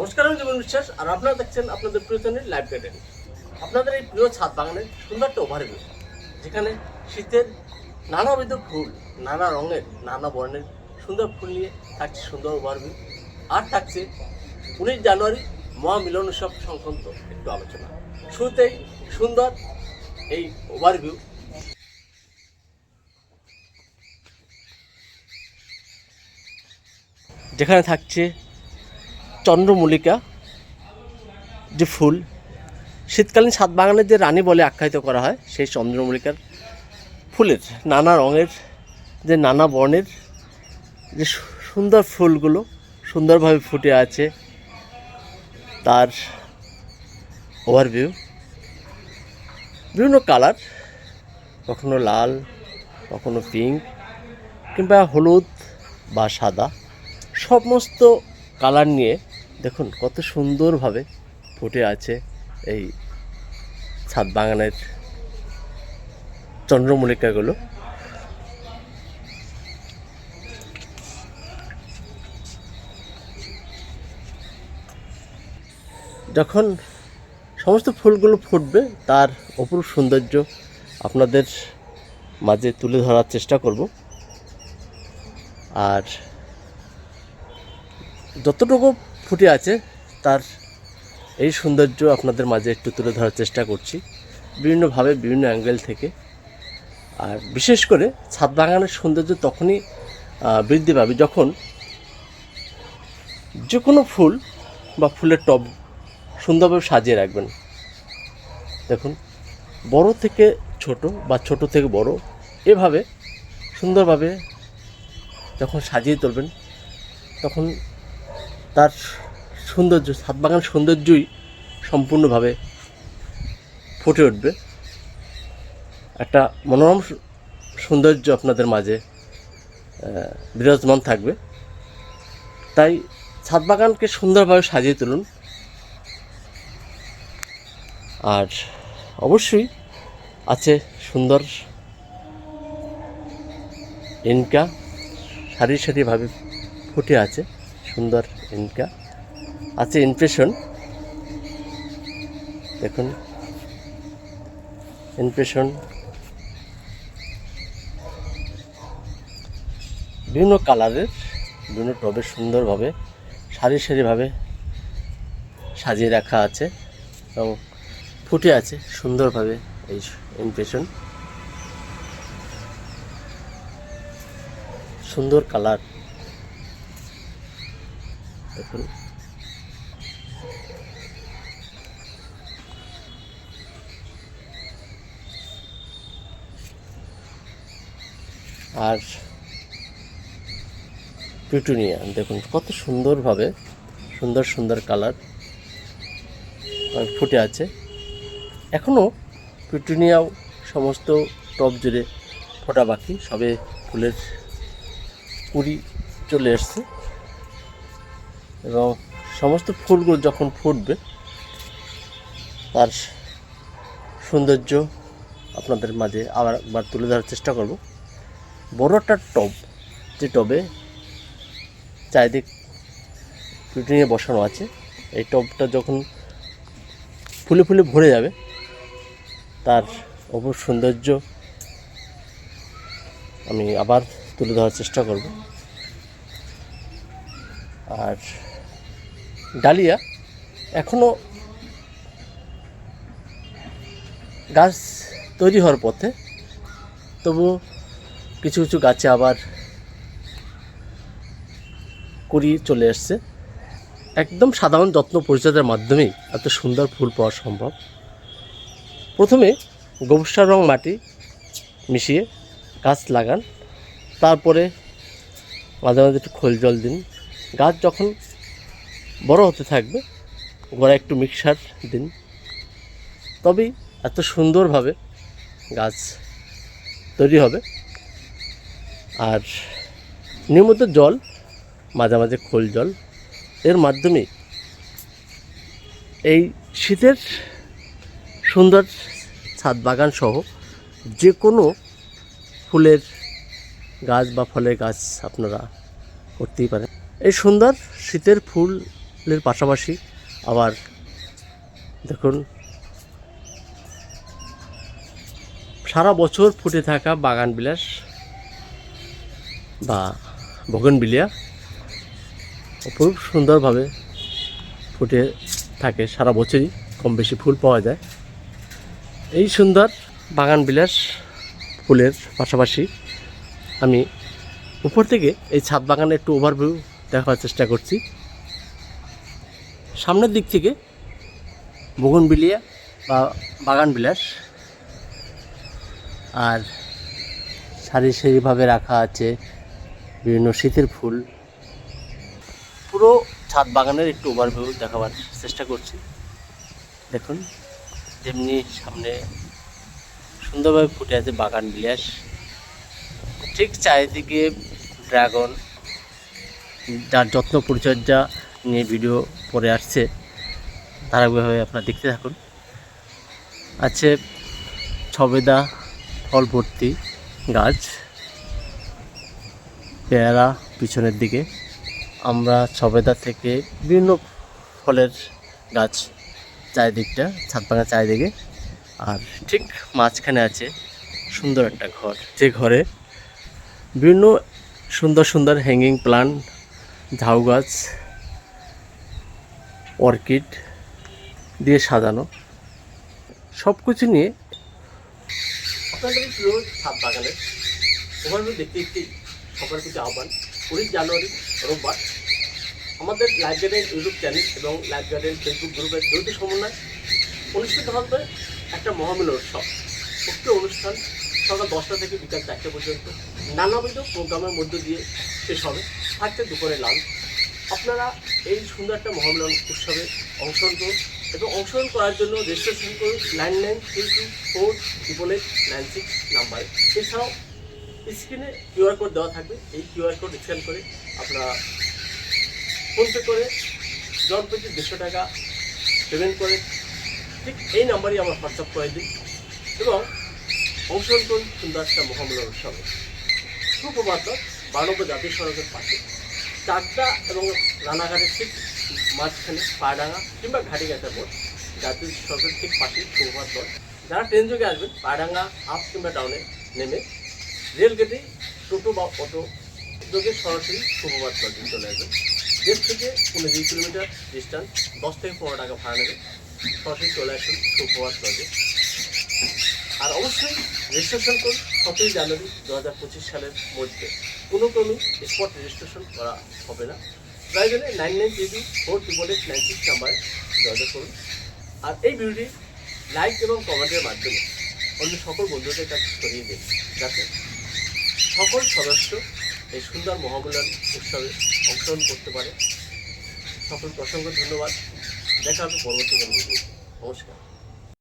নমস্কার, আমি জীবন বিশ্বাস, আর আপনারা দেখছেন আপনাদের প্রিয় চ্যানেল লাইভ গার্ডেন আপনাদের এই প্রিয় ছাদ বাগানের সুন্দর একটা ওভারভিউ যেখানে শীতের নানাবিধ ফুল, নানা রঙের, নানা বর্ণের সুন্দর ফুল নিয়ে থাকছে সুন্দর ওভারভিউ আর থাকছে উনিশ জানুয়ারি মহামিলন উৎসব সংক্রান্ত একটু আলোচনা। শুরুতেই সুন্দর এই ওভারভিউ যেখানে থাকছে চন্দ্রমল্লিকা, যে ফুল, শীতকালীন সাত বাগানের যে রানী বলে আখ্যায়িত করা হয়, সেই চন্দ্রমল্লিকার ফুলের, নানা রঙের, যে নানা বর্ণের, যে সুন্দর ফুলগুলো সুন্দরভাবে ফুটে আছে, তার ওভারভিউ বিভিন্ন কালার, কখনো লাল, কখনো পিঙ্ক কিংবা হলুদ বা সাদা, সমস্ত কালার নিয়ে দেখুন, কত সুন্দরভাবে ফুটে আছে এই ছাদ বাগানের চন্দ্রমল্লিকাগুলো। যখন সমস্ত ফুলগুলো ফুটবে, তার অপরূপ সৌন্দর্য আপনাদের মাঝে তুলে ধরার চেষ্টা করব। আর যতটুকু ফুটে আছে। তার এই সৌন্দর্য আপনাদের মাঝে একটু তুলে ধরার চেষ্টা করছি। বিভিন্নভাবে, বিভিন্ন অ্যাঙ্গেল থেকে। আর বিশেষ করে ছাদ বাগানের সৌন্দর্য তখনই বৃদ্ধি পাবে যখন যে কোনো ফুল বা ফুলের টব সুন্দরভাবে সাজিয়ে রাখবেন। দেখুন, বড় থেকে ছোট বা ছোট থেকে বড় এভাবে সুন্দরভাবে যখন সাজিয়ে তুলবেন, তখন তার সৌন্দর্য ছাদ বাগান সৌন্দর্যই সম্পূর্ণভাবে ফুটে উঠবে। একটা মনোরম সৌন্দর্য আপনাদের মাঝে বিরাজমান থাকবে। তাই ছাদ বাগানকে সুন্দরভাবে সাজিয়ে তুলুন। আর অবশ্যই আছে সুন্দর ইনকা, সারি সারিভাবে ফুটে আছে। সুন্দর ইনকা আছে ইমপ্রেশন দেখুন। ইমপ্রেশন বিভিন্ন কালারের, বিভিন্ন টবে সুন্দরভাবে, সারি সারিভাবে সাজিয়ে রাখা আছে এবং ফুটে আছে সুন্দরভাবে এই ইমপ্রেশন সুন্দর কালার। আর পিটুনিয়া, দেখুন কত সুন্দরভাবে, সুন্দর সুন্দর কালার ফুটে আছে। এখনও পিটুনিয়াও সমস্ত টব জুড়ে ফোটা বাকি, সবে ফুলের কুড়ি চলে এসছে। এবং সমস্ত ফুলগুলো যখন ফুটবে, তার সৌন্দর্য আপনাদের মাঝে আবার একবার তুলে ধরার চেষ্টা করব। বড় একটা টব, যে টবে চারিদিক পিটুনিয়ে বসানো আছে, এই টবটা যখন ফুলে ফুলে ভরে যাবে, তার অপর সৌন্দর্য আমি আবার তুলে ধরার চেষ্টা করব। আর ডালিয়া এখনও গাছ তৈরি হওয়ার পথে, তবু কিছু কিছু গাছে আবার কুড়ি চলে এসছে। একদম সাধারণ যত্ন পরিচর্যার মাধ্যমেই এত সুন্দর ফুল পাওয়া সম্ভব। প্রথমে গোবর সার রং মাটি মিশিয়ে গাছ লাগান, তারপরে মাঝে মাঝে একটু খোল জল দিন। গাছ যখন বড় হতে থাকবে গোড়ায় একটু মিক্সার দিন। তবেই এত সুন্দরভাবে গাছ তৈরি হবে। আর নিয়মিত জল, মাঝে মাঝে খোল জল, এর মাধ্যমে এই শীতের সুন্দর ছাদ বাগান সহ যে কোনো ফুলের গাছ বা ফলের গাছ আপনারা করতেই পারেন। এই সুন্দর শীতের ফুলের পাশাপাশি আবার দেখুন, সারা বছর ফুটে থাকা বাগান বিলাস বা বগনবিলিয়া অপরূপ সুন্দরভাবে ফুটে থাকে। সারা বছরই কম বেশি ফুল পাওয়া যায়। এই সুন্দর বাগান বিলাস ফুলের পাশাপাশি আমি উপর থেকে এই ছাদ বাগানে একটু ওভারভিউ দেখার চেষ্টা করছি। সামনের দিক থেকে বগনবিলিয়া বা বাগান বিলাস আর সারি সারিভাবে রাখা আছে বিভিন্ন শীতের ফুল। পুরো ছাদ বাগানের একটু ওভারভিউ দেখাবার চেষ্টা করছি। দেখুন, যেমনি সামনে সুন্দরভাবে ফুটে আছে বাগান বিলাস ঠিক চারিদিকে ড্রাগন যার যত্ন পরিচর্যা নিয়ে ভিডিও পরে আসছে। ধারাবাহিকভাবে আপনারা দেখতে থাকুন। আছে ছবেদা ফল ভর্তি গাছ, পেয়ারা পিছনের দিকে। আমরা ছবেদা থেকে বিভিন্ন ফলের গাছ চারিদিকটা ছাদ চারিদিকে। আর ঠিক মাঝখানে আছে সুন্দর একটা ঘর। যে ঘরে বিভিন্ন সুন্দর সুন্দর হ্যাঙ্গিং প্লান্ট ঝাউ গাছ, অর্কিড দিয়ে সাজানো। সব কিছু নিয়ে দেখতে সবার কিছু আহ্বান উনিশ জানুয়ারি, রোববার। আমাদের লাইফ গার্ডেন ইউটিউব চ্যানেল এবং লাইফ গার্ডেন ফেসবুক গ্রুপের যৌথ সমন্বয় অনুষ্ঠিত হবে একটা মহামিলন উৎসব। উক্ত অনুষ্ঠান সকাল দশটা থেকে বিকাল চারটে পর্যন্ত নানাবিধ প্রোগ্রামের মধ্য দিয়ে শেষ হবে। থাকছে দুপুরে লাঞ্চ আপনারা এই সুন্দর একটা মহামিলন উৎসবে অংশগ্রহণ করুন এবং অংশগ্রহণ করার জন্য রেজিস্ট্রেশন করুন nine nine three two four triple eight nine six নাম্বারে এছাড়াও স্ক্রিনে কিউআর কোড দেওয়া থাকবে। এই কিউআর কোড স্ক্যান করে আপনারা ফোনপে করে জন প্রতি দেড়শো টাকা পেমেন্ট করে ঠিক এই নাম্বারই আমার হোয়াটসঅ্যাপ করে দিন এবং অংশগ্রহণ করুন সুন্দর একটা মহামিলন উৎসবে। সুপ্রভাত বানব্য জাতীয় সড়কের পাশে। চাকদা এবং রানাঘাটের ঠিক মাঝখানে পায়ডাঙ্গা কিংবা ঘাটিগাছা মোড় জাতীয় সড়কের ঠিক পাশে সুপ্রভাত রোড যারা ট্রেন যোগে আসবেন, পায়ডাঙ্গা আপ কিংবা ডাউনে নেমে রেল গেটে টোটো বা অটো যোগে সরাসরি সুপ্রভাত লজে চলে আসবেন। দেশ থেকে দুই কিলোমিটার ডিস্টেন্স দশ থেকে পনেরো টাকা ভাড়া নেবে। সরাসরি চলে আসুন সুপ্রভাত লজে আর অবশ্যই রেজিস্ট্রেশন করুন সতেরোই জানুয়ারি দু হাজার পঁচিশ সালের মধ্যে। কোনো ক্রমেই স্পট রেজিস্ট্রেশন করা হবে না। প্রয়োজনে nine nine two four triple eight nine six নাম্বারে যোগাযোগ করুন। আর এই ভিডিওটি লাইক এবং কমেন্টের মাধ্যমে অন্য সকল বন্ধুদের কাছে ছড়িয়ে দিন, যাতে সকল সদস্য এই সুন্দর মহামূল্যান উৎসবে অংশগ্রহণ করতে পারে। সকল প্রসঙ্গ ধন্যবাদ। দেখা হবে পরবর্তী কোনো নমস্কার।